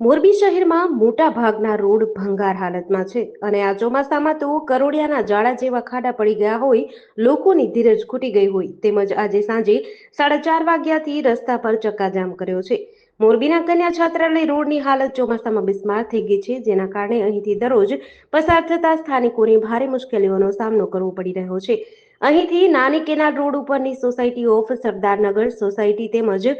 મોરબી શહેરમાં મોટા ભાગના રોડ ભંગાર હાલતમાં છે અને આ ચોમાસામાં તો કરોડિયાના જાળા જેવા ખાડા પડી ગયા હોય, લોકોની ધીરજ ખૂટી ગઈ હોય. તેમજ આજે સાંજે સાડા ચાર વાગ્યાથી રસ્તા પર ચક્કાજામ કર્યો છે. મોરબીના કન્યા છાત્રાલય રોડની હાલત ચોમાસામાં બિસ્માર થઈ ગઈ છે, જેના કારણે અહીંથી દરરોજ પસાર થતા સ્થાનિકોને ભારે મુશ્કેલીઓનો સામનો કરવો પડી રહ્યો છે. અહીંથી નાની કેનાલ રોડ ઉપરની સોસાયટી ઓફ સરદારનગર સોસાયટી તેમજ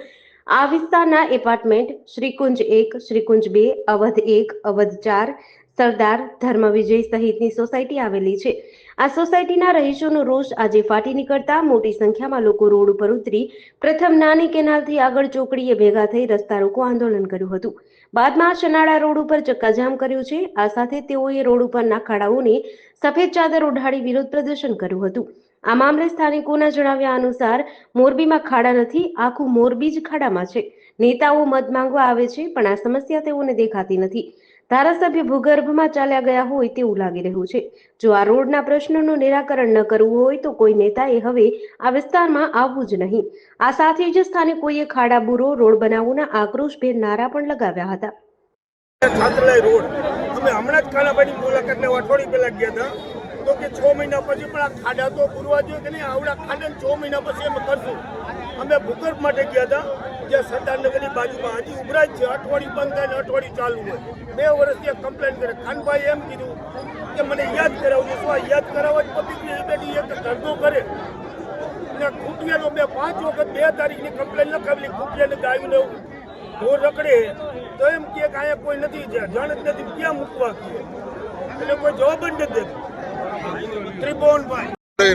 આ વિસ્તારના એપાર્ટમેન્ટ શ્રીકુંજ એક શ્રીકુંજ બે અવધ એક અવધ ચાર સરદાર ધર્મ વિજય સહિતની સોસાયટી આવેલી છે. આ સોસાયટીના રહીશોનો રોષ આજે ફાટી નીકળતા મોટી સંખ્યામાં લોકો રોડ ઉપર ઉતરી પ્રથમ નાની કેનાલથી આગળ ચોકડીએ ભેગા થઈ રસ્તા રોકો આંદોલન કર્યું હતું. બાદમાં શનાળા રોડ ઉપર ચક્કાજામ કર્યું છે. આ સાથે તેઓએ રોડ ઉપરના ખાડાઓને સફેદ ચાદર ઓઢાડી વિરોધ પ્રદર્શન કર્યું હતું. આ મામલે સ્થાનિકોના જણાવ્યા અનુસાર મોરબીમાં ખાડા નથી, આખું મોરબી જ ખાડામાં છે. નેતાઓ મત માંગવા આવે છે, પણ આ સમસ્યા તેઓને દેખાતી નથી. ધારાસભ્ય ભૂગર્ભમાં ચાલ્યા ગયા હોય તેવું લાગી રહ્યું છે. જો આ રોડના પ્રશ્નોનું નિરાકરણ ન કરવું હોય તો કોઈ નેતાએ હવે આ વિસ્તારમાં આવવું જ નહીં. આ સાથે જ સ્થાને કોઈએ ખાડાબુરો રોડ બનાવવાના આક્રોશભેર નારા પણ લગાવ્યા હતા. તો કે છ મહિના પછી પણ આ ખાડા તો પૂરવા જોઈએ કે નહીં? આવડા ખાડા છ મહિના પછી અમે કરશું. અમે ભૂગર્ભ માટે ગયા હતા જે સરદારનગરની બાજુમાં હજી ઉભરાય છે. અઠવાડિયું બંધ થાય અઠવાડિયું ચાલુ હોય. બે વર્ષથી કમ્પ્લેન કરે. ખાનભાઈ એમ કીધું કે મને યાદ કરાવજો. શું આ યાદ કરાવવા જ પબ્લિકની એક ધંધો કરે. ને ખૂટિયાનો મેં પાંચ વખત બે તારીખની કમ્પ્લેન લખાવેલી. ખૂટિયાને ગાયું લઉં ઢોર રખડે. તો એમ કે અહીંયા કોઈ નથી જાણ જ નથી. ક્યાં મૂકવા એટલે કોઈ જવાબ જ નથી ત્રિભુવનભાઈ.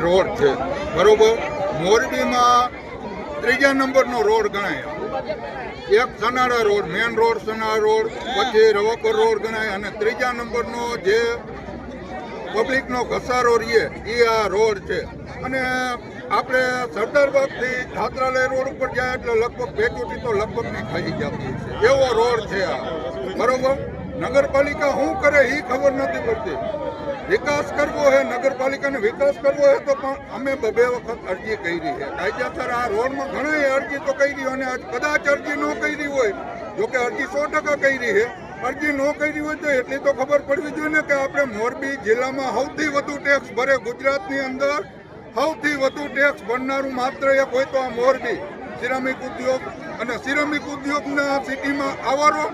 રોડ છે. બરોબર. મોરબીમાં ત્રીજા નંબરનો રોડ ગણાય. એક Sanala road main road Sanala road, પછી રવાપર રોડ ગણાય અને ત્રીજા નંબરનો જે પબ્લિકનો ઘસારો રહીએ એ આ રોડ છે. અને આપણે સરદારબાગથી ધાત્રાલય રોડ ઉપર જાય એટલે લગભગ ભેગુથી તો લગભગ નહીં થઈ જતી. છે એવો રોડ છે આ. બરોબર? નગરપાલિકા શું કરે એ ખબર નથી પડતી. વિકાસ કરવો હે, નગરપાલિકાને વિકાસ કરવો હે તો પણ અમે બબે વખત અરજી કરી છે કાયદેસર આ રોડમાં ઘણી અરજી તો કરી અને કદાચ અરજી ન કરી હોય, જો કે અરજી સો ટકા કરી છે અરજી ન કરી હોય તો એટલી તો ખબર પડવી જોઈએ ને કે આપણે મોરબી જિલ્લામાં સૌથી વધુ ટેક્સ ભરે ગુજરાતની અંદર. સૌથી વધુ ટેક્સ ભરનારું માત્ર એક હોય તો આ મોરબી. સિરામિક ઉદ્યોગ અને સિરામિક ઉદ્યોગના સિટીમાં આવારો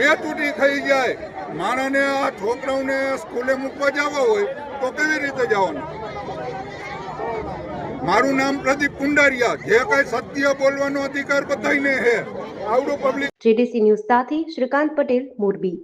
બે તૂટી થઈ જાય. માણસને આ છોકરાઓને સ્કૂલે મૂકવા જવા હોય તો કેવી રીતે જવાનું? મારું નામ પ્રદીપ કુંડારિયા. જે કઈ સત્ય બોલવાનો અધિકાર બધાને હે આવડું પબ્લિક જીડીસી ન્યૂઝ સાથે શ્રીકાંત પટેલ, મોરબી.